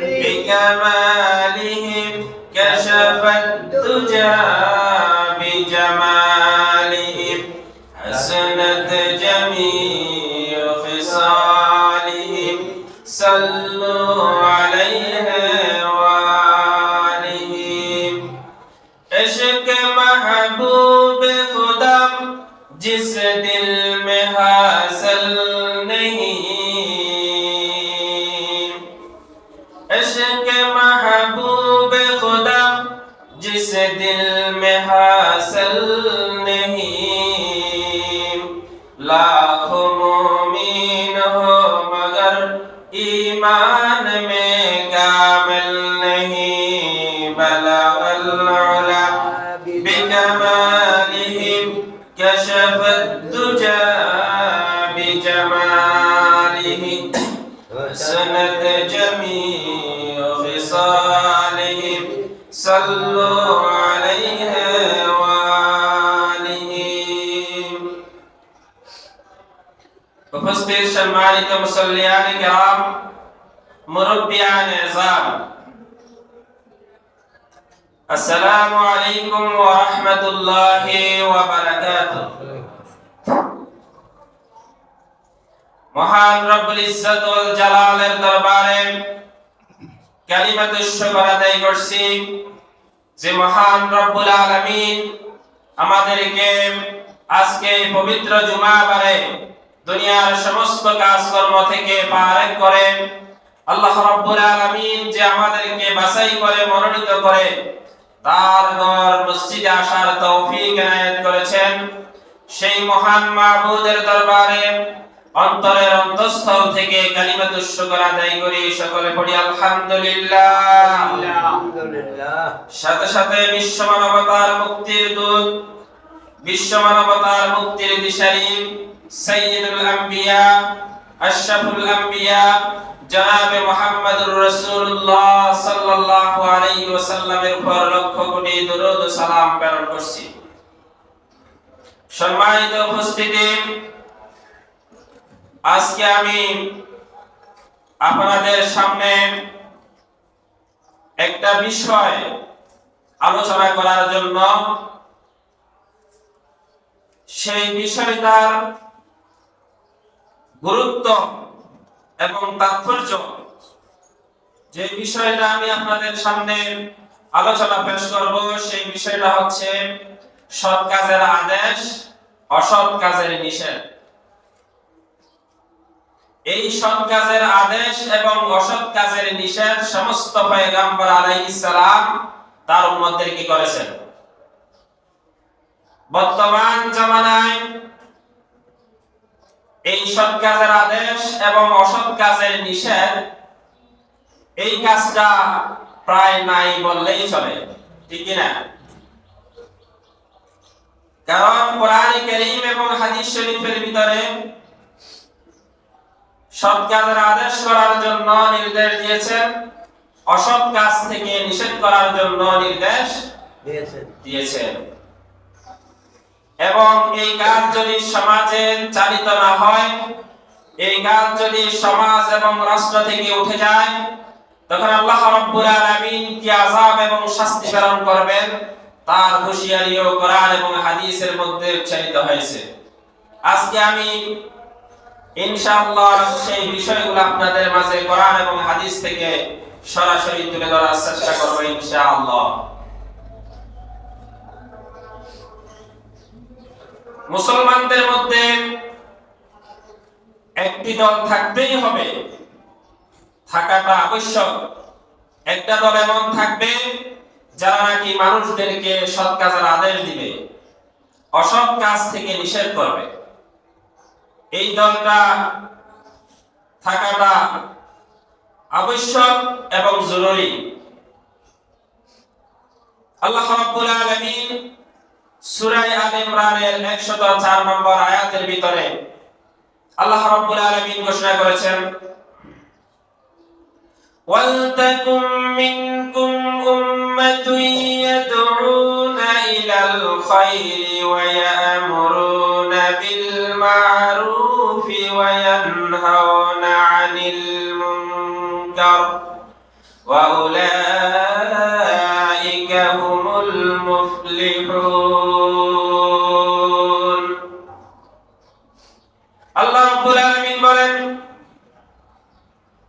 بكمالهم كشف الدجى العلا بكمالهم كشف الدجى بجماله سند جميع خصالهم صلوا عليه उपस्थित सम्मानित मुसल्यान مربي عن عظام. আসসালামু আলাইকুম ওয়া রাহমাতুল্লাহি ওয়া বারাকাতুহু। মহান রব্বুল ইজ্জত ওয়াল জালালের দরবারে কালিমাতু শুকর আদায় করছি যে মহান রব্বুল আলামিন আমাদেরকে আজকে পবিত্র জুমাবারে দুনিয়ার সমস্ত কাজকর্ম থেকে পারেক করে, আল্লাহ রাব্বুল আলামিন যে আমাদেরকে বাছাই করে, মনোনীত করে তার ঘর মসজিদে আসার তৌফিক এনায়েত করেছেন। সেই মহান মাহবুদের দরবারে অন্তরের অন্তঃস্থল থেকে কালিমাতুশ শুকর আদায় করি সকলে পড়ি আলহামদুলিল্লাহ। আলহামদুলিল্লাহ। সাথে সাথে বিশ্ব মানবতার মুক্তির দূত বিশ্ব মানবতার মুক্তির দিশারি সাইয়্যিদুল আম্বিয়া আশরাফুল আম্বিয়া জনাবে মুহাম্মদুর রাসূলুল্লাহ সাল্লাল্লাহু আলাইহি ওয়াসাল্লামের উপর লক্ষ কোটি দরুদ ও সালাম প্রেরণ করছি। সম্মানিত উপস্থিতি, আজকে আমি আপনাদের সামনে একটা বিষয় আলোচনা করার জন্য সেই বিষয়টার গুরুত্ব এবং তাৎপর্য। যে বিষয়টা আমি আপনাদের সামনে আলোচনা পেশ করব, সেই বিষয়টা হচ্ছে সৎ কাজের আদেশ, অসৎ কাজের নিষেধ। এই সৎ কাজের আদেশ এবং অসৎ কাজের নিষেধ সমস্ত পয়গাম্বর আলাইহিস সালাম তার উম্মতদের কি করেছেন। বর্তমান জামানায় এই সৎ কাজের আদেশ এবং অসৎ কাজের নিষেধ এই কাজটা প্রায় নাই বললেই চলে ঠিক না কারণ কোরআন কারীম এবং হাদিস শরীফের ভিতরে সৎ কাজের আদেশ করার জন্য নির্দেশ দিয়েছেন অসৎ কাজ থেকে নিষেধ করার জন্য নির্দেশ দিয়েছেন। দিয়েছেন। এবং এই কাজ যদি সমাজে চালিত না হয়, এই কাজ যদি সমাজ এবং রাষ্ট্র থেকে উঠে যায়, তখন আল্লাহ রাব্বুল আলামিন কি আযাব এবং শাস্তি প্রেরণ করবেন? তার হুঁশিয়ারিও কোরআন এবং হাদিসের মধ্যে উচ্চারিত হয়েছে। আজকে আমি ইনশাআল্লাহ সেই বিষয়গুলো আপনাদের মাঝে কোরআন এবং হাদিস থেকে সরাসরি তুলে ধরার চেষ্টা করব ইনশাআল্লাহ। মুসলমানদের মধ্যে একটি দল থাকতেই হবে। থাকাটা আবশ্যক। একটা দল এমন থাকবে যারা নাকি মানুষদেরকে সৎ কাজের আদেশ দিবে, অসৎ কাজ থেকে নিষেধ করবে। এই দলটা থাকাটা আবশ্যক এবং জরুরি। আল্লাহ রাব্বুল আলামিন সূরায়ে আলে ইমরানের 104 নম্বর আয়াতের ভিতরে আল্লাহ রাব্বুল আলামিন ঘোষণা করেছেন ওয়ালতাকুম মিনকুম উম্মাতুন ইয়াদউনা ইলাল খায়রি ওয়া ইয়া'মুরুনা বিল মা'রুফি ওয়া ইয়ানহাউনা 'আনিল মুনকার ওয়া উলাইকা هُمُ المفلحون আল্লাহ রাব্বুল আলামিন বলেন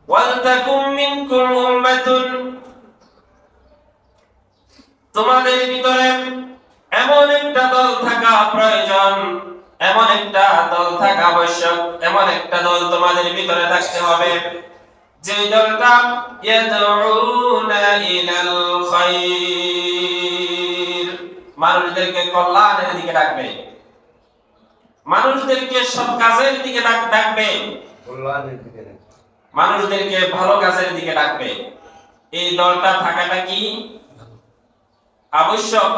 ওয়ালতাকুম মিনকুম উম্মাতুন তোমাদের ভিতরে এমন একটা দল থাকা প্রয়োজন এমন একটা দল থাকা আবশ্যক এমন একটা দল তোমাদের ভিতরে থাকতে হবে যে দলটা ইয়াদউনা ইলাল খায়র মানুষদেরকে কল্যাণের দিকে ডাকবে। মানুষদেরকে সৎ কাজের দিকে ডাকবে। কল্যাণের দিকে রাখবে। মানুষদেরকে ভালো কাজের দিকে ডাকবে। এই দলটা থাকাটা কি? আবশ্যক।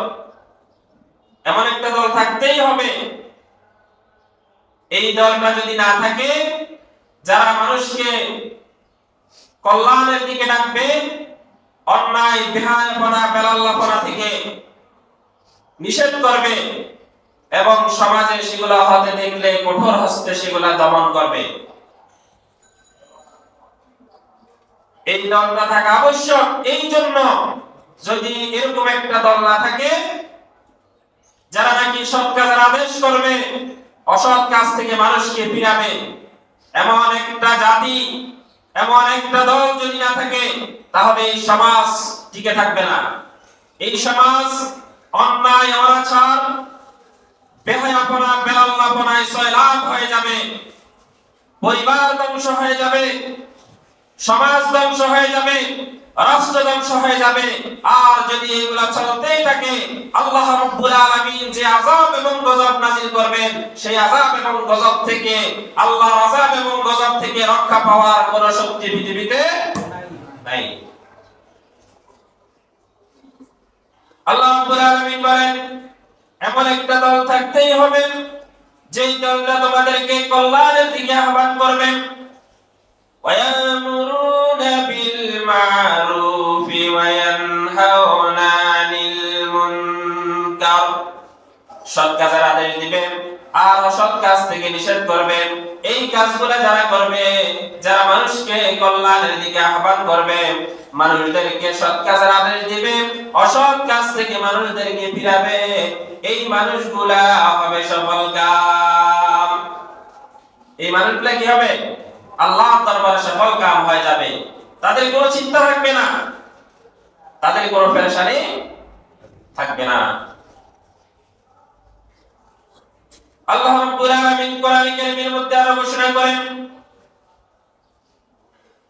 এমন একটা দল থাকতেই হবে। এই দলটা যদি না থাকে যারা মানুষকে কল্যাণের দিকে ডাকবে অন্যায়, বেহায়াপনা, বেলাল্লাপনা থেকে নিষেধ করবে এবং সমাজে সেগুলো হতে দেখলে কঠোর হস্তে সেগুলা দমন করবে। এই দলটা থাকা আবশ্যক। এই জন্য যদি এরকম একটা দল না থাকে, যারা নাকি সৎ কাজের আদেশ করবে, অসৎ কাজ থেকে মানুষকে ফিরাবে, এমন একটা জাতি এমন একটা দল যদি না থাকে, তাহলে এই সমাজ টিকে থাকবে না। এই সমাজ অন্যায়, অনাচার, বেহায়াপনা, বেলাল্লাপনায় সয়লাভ হয়ে যাবে। পরিবার ধ্বংস হয়ে যাবে, সমাজ ধ্বংস হয়ে যাবে। রাষ্ট্র ধ্বংস হয়ে যাবে। আর যদি এগুলা চলতেই থাকে, আল্লাহ রব্বুল আলামিন যে আযাব এবং গজব নাযিল করবেন, সেই আযাব এবং গজব থেকে, আল্লাহর আযাব এবং গজব থেকে রক্ষা পাওয়ার কোন শক্তি পৃথিবীতে নাই। আল্লাহ রব্বুল আলামিন বলেন, এমন একটা দল থাকতেই হবে, যেই দলটা তোমাদেরকে কল্যাণের দিকে আহ্বান করবে। ওয়ায়ামুরুনা بالمعروف وينهون عن المنكر সৎ কাজের আদেশ দিবেন আর অসৎ কাজ থেকে নিষেধ করবেন এই কাজগুলো যারা করবে যারা মানুষকে কল্যাণের দিকে আহ্বান করবে মানুষদেরকে সৎ কাজের আদেশ দিবে অসৎ কাজ থেকে মানুষদেরকে ফিরাবে এই মানুষগুলা হবে সফল কাম এই মানুষগুলা কি হবে আল্লাহ দরবারে সফল কাম হয়ে যাবে তাদের কোনো চিন্তা থাকবে না। তাদের কোনো পেরেশানি থাকবে না। আল্লাহ রাব্বুল আলামিন কোরআন কারীমের মধ্যে আরও ঘোষণা করেন,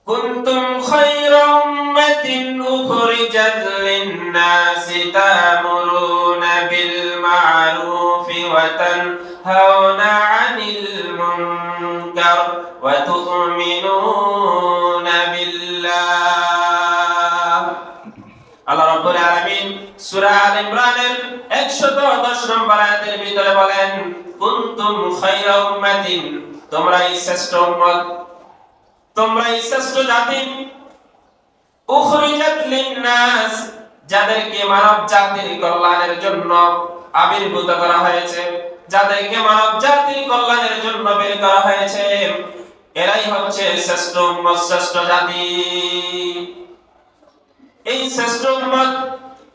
কুনতুম খায়রা উম্মাতিন উখরিজাত লিন-নাসি তা'মুরুনা বিল মা'রুফি ওয়া তানহাউনা 'আনিল মুনকার ওয়া সূরা আল ইমরানের 110 নম্বর আয়াতের ভিতরে বলেন, কুনতুম খায়রা উম্মাতিন শ্রেষ্ঠ উম্মত শ্রেষ্ঠ জাতি উখরিজাত যাদেরকে মানব জাতির কল্যাণের জন্য আবির্ভূত করা হয়েছে যাদেরকে মানব জাতির কল্যাণের জন্য বের করা হয়েছে এরাই হচ্ছে শ্রেষ্ঠ উম্মত, শ্রেষ্ঠ জাতি এই শ্রেষ্ঠ উম্মত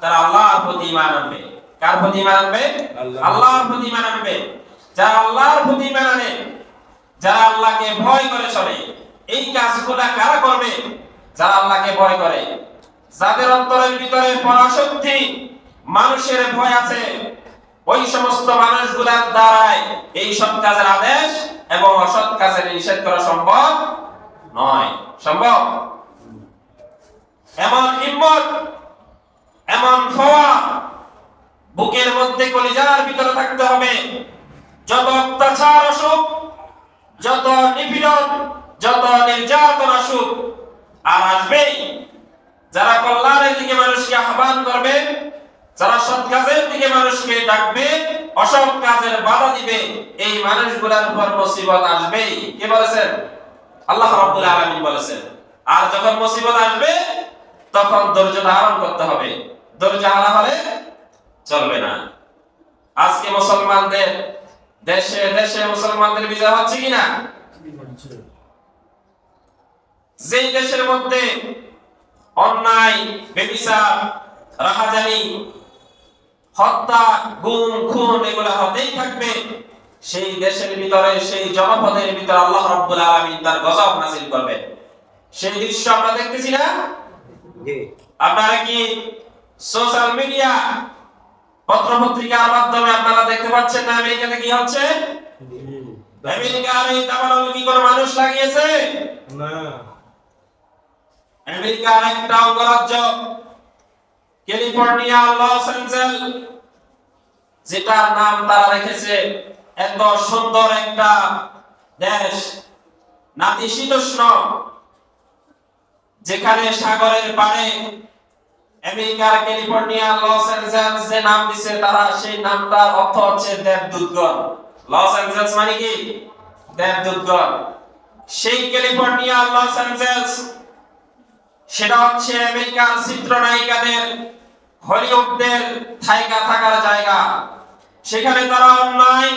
তারা আল্লাহর প্রতি ঈমান আনবে। কার প্রতি ঈমান আনবে? আল্লাহর প্রতি। ঈমান আনবে। যারা আল্লাহর প্রতি ঈমান আনে যারা আল্লাহকে ভয় করে চলে এই কাজগুলা কারা করবে? যারা আল্লাহকে ভয় করে। যাদের অন্তরের ভিতরে পরাশক্তি মানুষের ভয় আছে ওই সমস্ত মানুষগুলার দ্বারাই এই সব কাজের আদেশ এবং অসৎ কাজের নিষেধ করা সম্ভব নয়। সম্ভব? এমন হিম্মত মধ্যে কলিজার ভিতরে থাকতে হবে। যত অত্যাচার আসুক যত নিপীড়ন, যত নির্যাতন আসুক আর আসবেই। যারা কল্যাণের দিকে মানুষকে আহ্বান করবে, যারা সৎ কাজের দিকে মানুষকে ডাকবে, অসৎ কাজের বাধা দিবে, এই মানুষগুলোর উপর মুসিবত আসবেই। কে বলেছেন? আল্লাহ রাব্বুল আলামিন বলেছেন। আর যখন মুসিবত আসবে, তখন ধৈর্য ধারণ করতে হবে। ধৈর্য হারা হলে চলবে না। আজকে মুসলমানদের দেশে দেশে মুসলমানদের বিজয় হচ্ছে কিনা? যেই দেশের মধ্যে অন্যায় বেবিচার রাহাজানি হত্যা গুম খুন এগুলা হতেই থাকবে সেই দেশের ভিতরে সেই জনপদের ভিতরে আল্লাহ রাব্বুল আলামিন তার গজব নাযিল করবেন সেই দৃশ্য আমরা দেখতেছি না? আপনারা কি সোশ্যাল মিডিয়া পত্র পত্রিকার মাধ্যমে আপনারা দেখতে পাচ্ছেন না আমেরিকাতে কি হচ্ছে? আমেরিকার এই দাবানল কি কোনো মানুষ লাগিয়েছে? না। আমেরিকার একটা অঙ্গরাজ্য ক্যালিফোর্নিয়া লস অ্যাঞ্জেল যেটার নাম তারা রেখেছে এত সুন্দর একটা দেশ নাতিশীতোষ্ণ যেখানে সাগরের পাড়ে আমেরিকার ক্যালিফোর্নিয়া, লস অ্যাঞ্জেলস যে নাম দিছে তারা, সেই নামটার অর্থ হচ্ছে দেবদূতগণ। লস অ্যাঞ্জেলস মানে কি? দেবদূতগণ। সেই ক্যালিফোর্নিয়া, লস অ্যাঞ্জেলস, সেটা হচ্ছে আমেরিকার চিত্রনায়িকাদের, হলিউডদের থাইকা থাকার জায়গা। সেখানে তারা অন্যায়,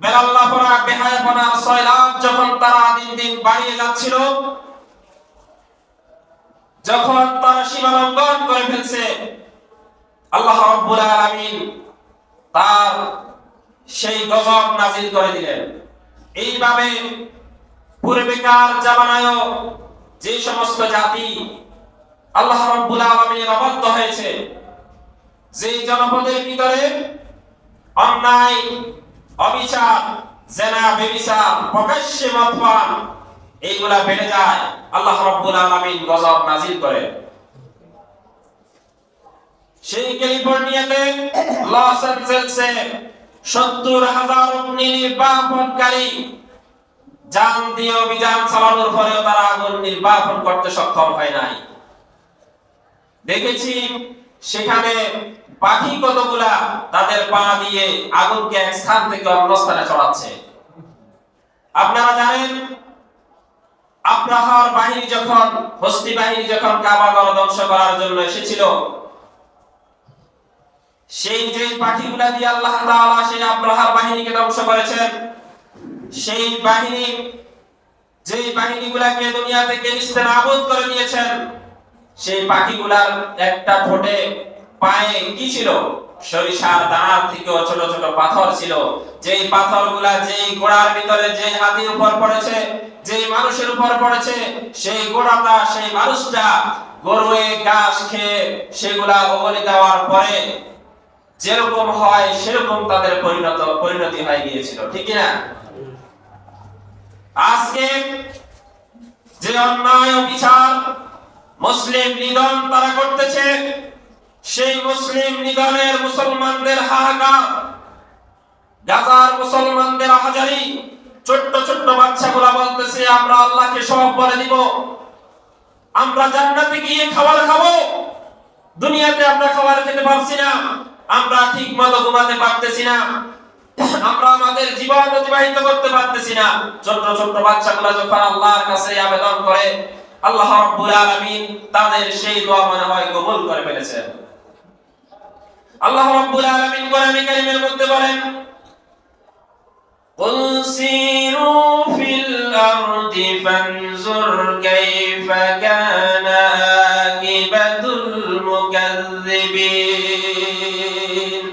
বেলাল্লাপনা, বেহায়াপনা সয়লাভ যখন তারা দিন দিন বাড়িয়ে যাচ্ছিল যখন তারা সীমা লঙ্ঘন করে ফেলছে, আল্লাহ আলামিন তার সেই গজব নাজিল করে দিলেন। এইভাবে পূর্বেকার যে সমস্ত জাতি আল্লাহ রাব্বুল আলামিনের অবাধ্য হয়েছে, যে জনপদের ভিতরে অন্যায়, অবিচার, জেনা, বেবিচার, প্রকাশ্যে মদপান এইগুলা বেড়ে যায়, আল্লাহ রাব্বুল আলামিন গজব নাজিল করে। সেই ক্যালিফোর্নিয়াতে লস অ্যাঞ্জেলসে সত্তর হাজার অগ্নি নির্বাপনকারী যান দিয়ে অভিযান চালানোর পরেও তারা আগুন নির্বাপন করতে সক্ষম হয় নাই। দেখেছি সেখানে পাখি কতগুলা তাদের পা দিয়ে আগুনকে এক স্থান থেকে অন্য স্থানে চড়াচ্ছে আপনারা জানেন আব্রাহার বাহিনী যখন, হস্তি বাহিনী যখন কাবাগর ধ্বংস করার জন্য এসেছিল, সেই যে পাখিগুলা দিয়ে আল্লাহ তাআলা সেই আব্রাহার বাহিনীকে ধ্বংস করেছেন, সেই বাহিনী যে বাহিনীগুলাকে দুনিয়া থেকে নিস্তেনাবুদ করে দিয়েছেন, সেই পাখিগুলার একটা ঠোঁটে পায়ে কি ছিল। সরিষার দানার থেকেও ছোট ছোট পাথর ছিল। যেই পাথরগুলা, যেই গোড়ার ভিতরে যে হাতির উপর পড়েছে, যেই মানুষের উপর পড়েছে, সেই গোড়াটা, সেই মানুষটা গরুয়ে ঘাস খেয়ে সেগুলা দেওয়ার পরে যেরকম হয় সেরকম তাদের পরিণত, পরিণতি হয়ে গিয়েছিল। ঠিক না আজকে যে অন্যায় বিচার মুসলিম নিধন তারা করতেছে সেই মুসলিম নিধনের মুসলমানদের হাহাকার, গাজার মুসলমানদের আহাজারি ছোট্ট ছোট্ট বাচ্চাগুলা বলতেছে, আমরা আল্লাহকে সব বলে দিব। আমরা জান্নাতে গিয়ে খাবার খাব। দুনিয়াতে আমরা খাবার খেতে পারছি না। আমরা ঠিক মতো ঘুমাতে পারতেছি না। আমরা আমাদের জীবন অতিবাহিত করতে পারতেছি না। ছোট ছোট বাচ্চাগুলা যখন আল্লাহর কাছে আবেদন করে, আল্লাহ রাব্বুল আলামিন তাদের সেই দোয়া মনে হয় কবুল করে ফেলেছেন। আল্লাহ রাব্বুল আলামিন কোরআনে কারীমের মধ্যে বলেন قل سيروا في الأرض فانظر كيف كان عاقبة المكذبين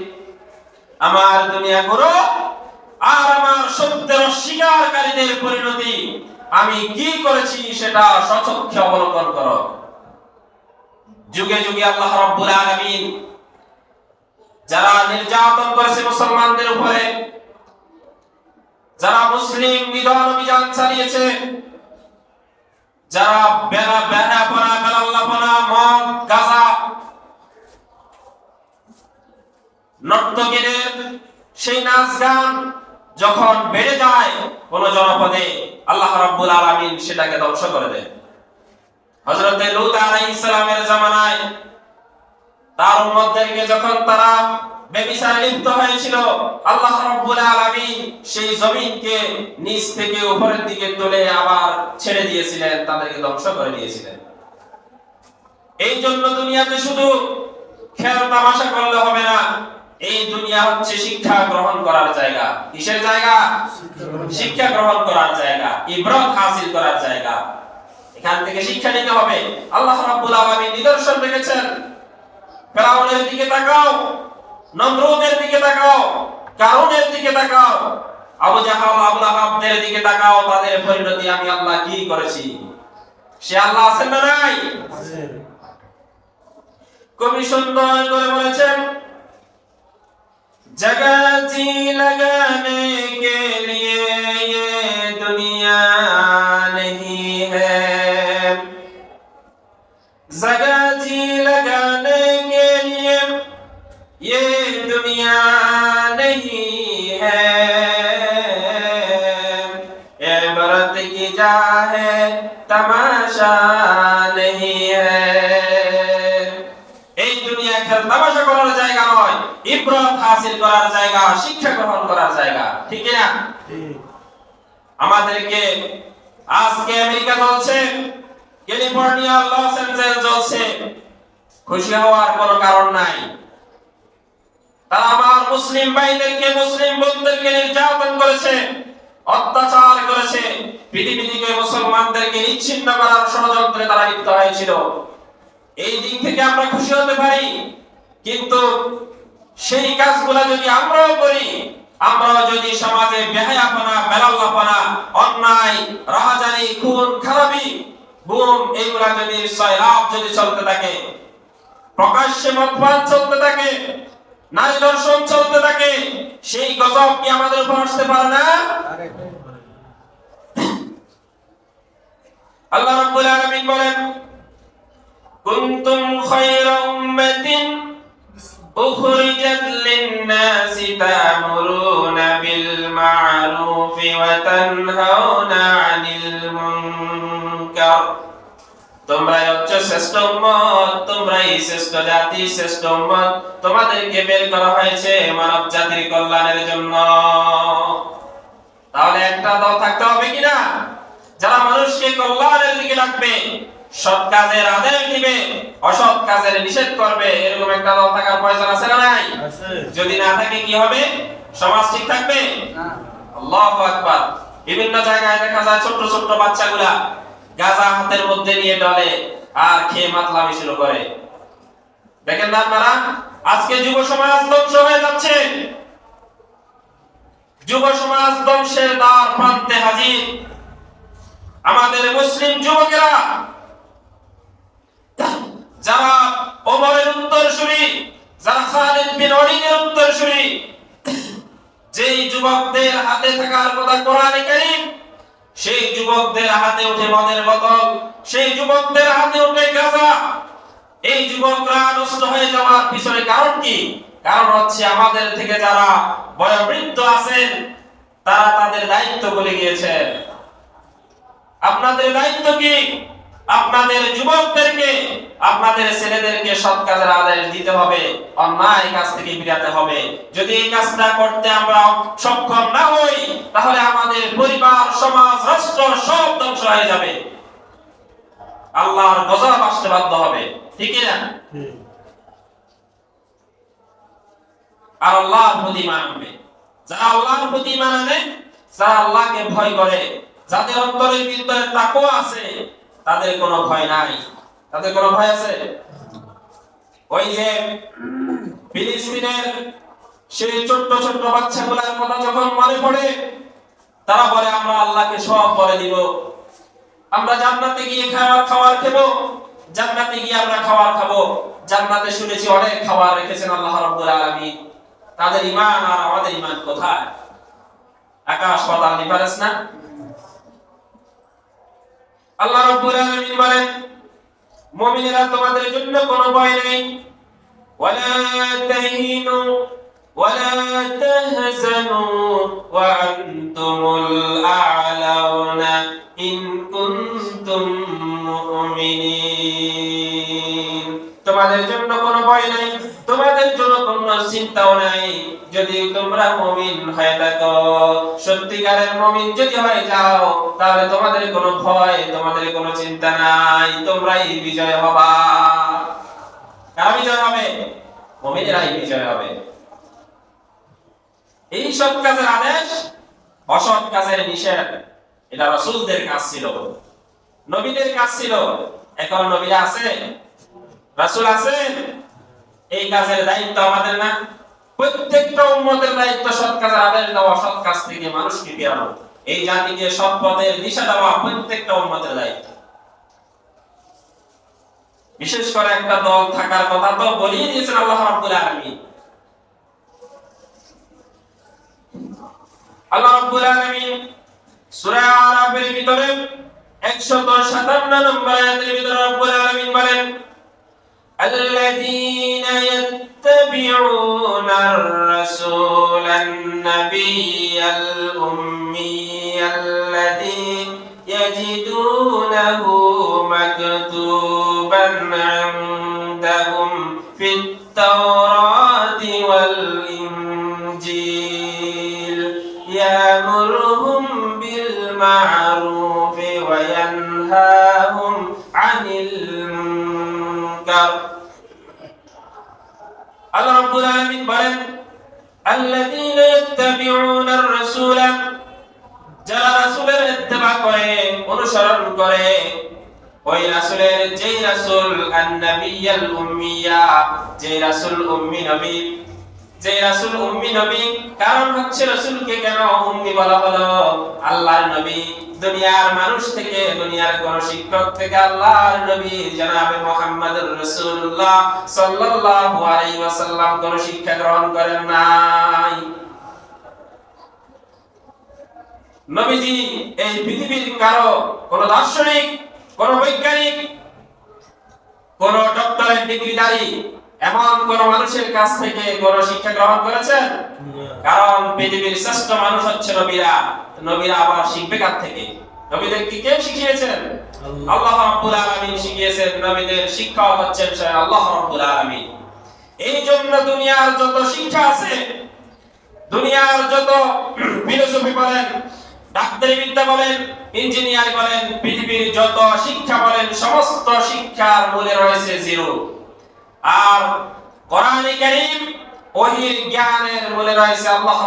আমার দুনিয়া করো আর আমার সত্যের অস্বীকারীদের পরিণতি আমি কি করেছি সেটা সচক্ষে অবলোকন করো যুগে যুগে আল্লাহ রাব্বুল আলামিন যারা নির্যাতন করেছে মুসলমানদের উপরে, যারা মুসলিম নিধন অভিযান চালিয়েছে, যারা বেড়া বেড়াপনা বেলাল্লাপনা মদ, গাঁজা, নর্তকীদের সেই নাচ গান যখন বেড়ে যায়, কোন জনপদে আল্লাহ রাব্বুল আলামিন সেটাকে ধ্বংস করে দেয়। হযরত লূত আলাইহিস সালামের জামানায় তার উম্মতদেরকে যখন তারা বেবিচারে লিপ্ত হয়েছিল, আল্লাহ রাব্বুল আলামিন সেই জমিনকে নিচ থেকে উপরের দিকে তুলে আবার ছেড়ে দিয়েছিলেন, তাদেরকে ধ্বংস করে দিয়েছিলেন। এই জন্য দুনিয়াতে শুধু খেল তামাশা করলে হবে না, এই দুনিয়া হচ্ছে শিক্ষা গ্রহণ করার জায়গা। কিসের জায়গা? শিক্ষা গ্রহণ করার জায়গা, ইবরত হাসিল করার জায়গা। এখান থেকে শিক্ষা নিতে হবে। আল্লাহ রাব্বুল আলামিন নিদর্শন রেখেছেন। ফেরাউনের দিকে তাকাও নমরুদের দিকে তাকাও কারুনের দিকে তাকাও। আবু জাহাল আবুলাহাবদের দিকে তাকাও তাদের পরিণতি আমি আল্লাহ কি করেছি? সে আল্লাহ আছেন না নাই? কবি সুন্দর করে বলেছেন জগা জি লাগানে কে লিয়ে দুনিয়া তামাশা নেহি এই দুনিয়া খেল তামাশা করার জায়গা নয়, ইব্রত হাসিল করার জায়গা, শিক্ষা গ্রহণ করার জায়গা, ঠিক না আমাদেরকে আজকে আমেরিকা চলছে, ক্যালিফোর্নিয়া, লস অ্যাঞ্জেলস চলছে। খুশি হওয়ার কোনো কারণ নাই। তারা আমার মুসলিম ভাইদেরকে, মুসলিম বোনদেরকে নির্যাতন করেছে। অত্যাচার করেছে। পৃথিবী থেকে মুসলমানদেরকে নিচ্ছিন্ন করার ষড়যন্ত্রে তারা লিপ্ত হয়েছিল। এই দিক থেকে আমরা খুশি হতে পারি। কিন্তু সেই কাজগুলা যদি আমরাও করি, আমরাও যদি সমাজে বেহায়াপনা বেলাল্লাপনা অন্যায়, রাহাজানি, খুন, খারাপি বুম এইগুলা যদি সয়লাভ যদি চলতে থাকে, প্রকাশ্যে মতপান চলতে থাকে নারী দর্শন চলতে থাকে। সেই গজব কি আমাদের উপর আসতে পারে না? আল্লাহ রাব্বুল আলামিন বলেন, কুনতুম খায়রা উম্মাতিন উখরিজাত তোমরাই হচ্ছে শ্রেষ্ঠ উম্মত তোমরাই শ্রেষ্ঠ জাতি শ্রেষ্ঠ উম্মত। তোমাদেরকে বের করা হয়েছে মানব জাতির কল্যাণের জন্য। তাহলে একটা দল থাকতে হবে কিনা? যারা মানুষকে কল্যাণের দিকে রাখবে সৎ কাজের আদেশ দিবে অসৎ কাজের নিষেধ করবে এরকম একটা দল থাকার প্রয়োজন আছে না নাই? আছে। যদি না থাকে কি হবে? সমাজ ঠিক থাকবে? আল্লাহু আকবার। বিভিন্ন জায়গায় দেখা যায় ছোট্ট ছোট্ট বাচ্চাগুলা গাজা হাতের মধ্যে নিয়ে ডলে আর খেয়ে মাতলামি শুরু করে। দেখেন না আপনারা, আজকে যুব সমাজ ধ্বংস হয়ে যাচ্ছে। যুব সমাজ ধ্বংসের দ্বার প্রান্তে হাজির। আমাদের মুসলিম যুবকেরা যারা ওমরের উত্তরসূরি, যারা খালিদ বিন ওয়ালিদের উত্তরসূরি, যেই যুবকদের হাতে থাকার কথা কোরআনে কারীম সেই যুবকদের হাতে ওঠে মদের বোতল সেই যুবকদের হাতে ওঠে গাঁজা। এই যুবকরা নষ্ট হয়ে যাওয়ার পিছনে কারণ কি? কারণ হচ্ছে আমাদের থেকে যারা বয়োবৃদ্ধ আছেন, তারা তাদের দায়িত্ব বলে গিয়েছেন। আপনাদের দায়িত্ব কি? আপনাদের যুবকদেরকে আপনাদের ছেলেদেরকে সৎ কাজের আদেশ দিতে হবে অন্যায় কাজ থেকে ফিরাতে হবে। যদি এই কাজটা করতে আমরা সক্ষম না হই তাহলে আমাদের পরিবার সমাজ রাষ্ট্র সব ধ্বংস হয়ে যাবে। আল্লাহর গজব আসতে বাধ্য হবে। ঠিক না? আর আল্লাহর প্রতি মানবে যারা আল্লাহর প্রতি মানে যারা আল্লাহকে ভয় করে যাদের অন্তরের ভিতরে তাকওয়া আছে তাদের কোনো ভয় নাই। তাদের কোনো ভয় আছে? ওই যে ফিলিস্তিনের সেই ছোট্ট ছোট্ট বাচ্চাগুলোর কথা যখন মনে পড়ে, তারা বলে, আমরা আল্লাহকে সব বলে দিব। আমরা জান্নাতে গিয়ে খাবার খাবার খাব। জান্নাতে গিয়ে আমরা খাবার খাব। জান্নাতে শুনেছি অনেক খাবার রেখেছেন আল্লাহ রাব্বুল আলামিন। তাদের ঈমান আর আমাদের ঈমান কোথায়? আকাশ পাতাল ডিফারেন্স না? আল্লাহ রাব্বুল আলামিন বলেন, মুমিনেরা তোমাদের জন্য কোনো ভয় নেই। ওয়ালা তাহিনু, ওয়ালা তাহজানু, ওয়া আনতুমুল আ'লাউনা ইন কুনতুম মুমিনিন। তোমাদের জন্য কোনো ভয় নাই। তোমাদের জন্য কোনো চিন্তাও নাই। যদি তোমরা মুমিন হয়ে থাকো, সত্যিকারের মুমিন যদি হয়ে যাও, তাহলে তোমাদের কোনো ভয়, তোমাদের কোনো চিন্তা নাই। তোমরাই বিজয় হবা। কারা বিজয় হবে? বিজয় হবে। এই সৎ কাজের আদেশ, অসৎ কাজের নিষেধ। এটা রাসূলদের কাজ ছিল। নবীদের কাজ ছিল। এখন নবীরা আছে রাসূল আছেন? এই কাজের দায়িত্ব আমাদের না। প্রত্যেকটা উম্মতের দায়িত্ব সৎ কাজের আদেশ দেওয়া, সৎ কাজ থেকে মানুষকে ফেরানো এই জাতিকে সৎ পথের দিশা দেওয়া প্রত্যেকটা উম্মতের দায়িত্ব। বিশেষ করে একটা দল থাকার কথা তো বলিয়ে দিয়েছেন আল্লাহ রাব্বুল আলামিন। আল্লাহ রাব্বুল আলামিন সূরা আরাফের ভিতরে 157 নম্বর আয়াতের ভিতরে রাব্বুল আলামিন বলেন الذين يتبعون الرسول النبي الأمي الذي يجدونه مكتوبا عندهم في التوراة والإنجيل. يأمرهم بالمعروف وينهاهم আল্লাহ রাব্বুল আলামিন বলেন, আল্লাযীনা ইত্তাবিউনা আর-রাসূল যারা রাসূলের ইত্তেবা করে, অনুসরণ করে, ওই রাসূলের যেই রাসূল আন-নাবিয়াল উম্মিয়া, যেই রাসূল উম্মি নবী যে রাসূল উম্মি নবী, কারণ হচ্ছে রাসূলকে কেন উম্মি বলা হলো? আল্লাহর নবী, দুনিয়ার মানুষ থেকে, দুনিয়ার কোন শিক্ষক থেকে আল্লাহর নবী জনাবে মুহাম্মদুর রাসূলুল্লাহ সাল্লাল্লাহু আলাইহি ওয়াসাল্লাম কোন শিক্ষা গ্রহণ করেন নাই। নবীজি, এই পৃথিবীর কারও কোন দার্শনিক, কোন বৈজ্ঞানিক, কোন ডক্টরেট ডিগ্রিধারী এমন কোন মানুষের কাছ থেকে কোন শিক্ষা গ্রহণ করেছেন? কারণ পৃথিবীর শ্রেষ্ঠ মানুষ হচ্ছে নবীরা। নবীরা আবার শিখবে কার থেকে? নবীদেরকে কে শিখিয়েছেন? আল্লাহ। রাব্বুল আলামিন শিখিয়েছেন নবীদের শিক্ষক হচ্ছেন স্বয়ং আল্লাহ রাব্বুল আলামিন। এই জন্য দুনিয়ার যত শিক্ষা আছে দুনিয়ার যত ফিলোসফি বলেন ডাক্তারি বিদ্যা বলেন ইঞ্জিনিয়ার বলেন পৃথিবীর যত শিক্ষা বলেন সমস্ত শিক্ষার মূলে রয়েছে জিরো। আর কোরআন কারীম ওহির জ্ঞানের মূলে রয়েছে আল্লাহ